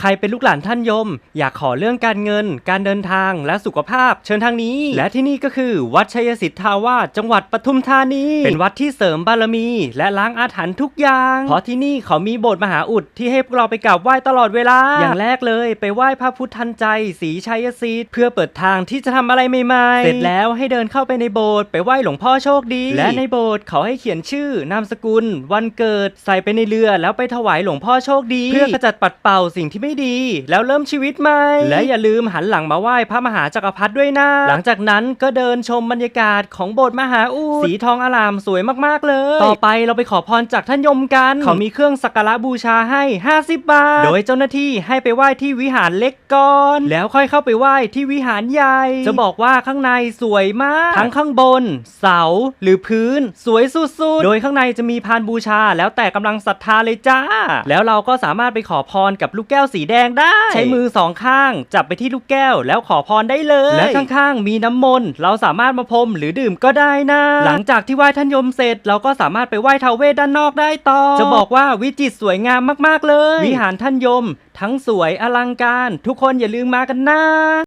ใครเป็นลูกหลานท่านยม อยากขอเรื่องการเงิน การเดินทางและสุขภาพ เชิญทางนี้ และที่นี่ก็คือ วัดชัยสิทธาวาสจังหวัดปทุมธานี เป็นวัดที่เสริมบารมี และล้างอาถรรพ์ทุกอย่าง เพราะที่นี่เขามีโบสถ์มหาอุดที่ให้พวกเราไปกราบไหว้ตลอดเวลา อย่างแรกเลยไปไหว้พระพุทธทันใจสีชัยสิทธิ์เพื่อเปิดทางที่จะทำอะไรใหม่ๆ เสร็จแล้วให้เดินเข้าไปในโบสถ์ไปไหว้หลวงพ่อโชคดี และในโบสถ์เขาให้เขียนชื่อนามสกุล วันเกิด ใส่ไปในเรือแล้วไปถวายหลวงพ่อโชคดี เพื่อกระจัดปัดเป่าสิ่งที่ไม่ดี แล้วเริ่มชีวิตใหม่ และอย่าลืมหันหลังมาไหว้พระมหาจักรพรรดิด้วยนะ หลังจากนั้นก็เดินชมบรรยากาศของโบสถ์มหาอุดสีทองอลามสวยมากๆเลย ต่อไปเราไปขอพรจากท่านยมกัน เขามีเครื่องสักการะบูชาให้ 50 บาท โดยเจ้าหน้าที่ให้ไปไหว้ที่วิหารเล็กก่อน แล้วค่อยเข้าไปไหว้ที่วิหารใหญ่ จะบอกว่าข้างในสวยมาก ทั้งข้างบน เสาหรือพื้น สวยสุดๆ โดยข้างในจะมีพานบูชา แล้วแต่กำลังศรัทธาเลยจ้า แล้วเราก็สามารถไปขอพรกับลูกแก้วสีแดงได้ ใช้มือสองข้าง จับไปที่ลูกแก้ว แล้วขอพรได้เลย และข้างๆ มีน้ำมนต์เราสามารถมาพรมหรือดื่มก็ได้นะ หลังจากที่ไหว้ท่านยมเสร็จ เราก็สามารถไปไหว้ท้าวเวสด้านนอกได้ต่อ จะบอกว่าวิจิตรสวยงามมากๆเลย วิหารท่านยม ทั้งสวยอลังการ ทุกคนอย่าลืมมากันนะ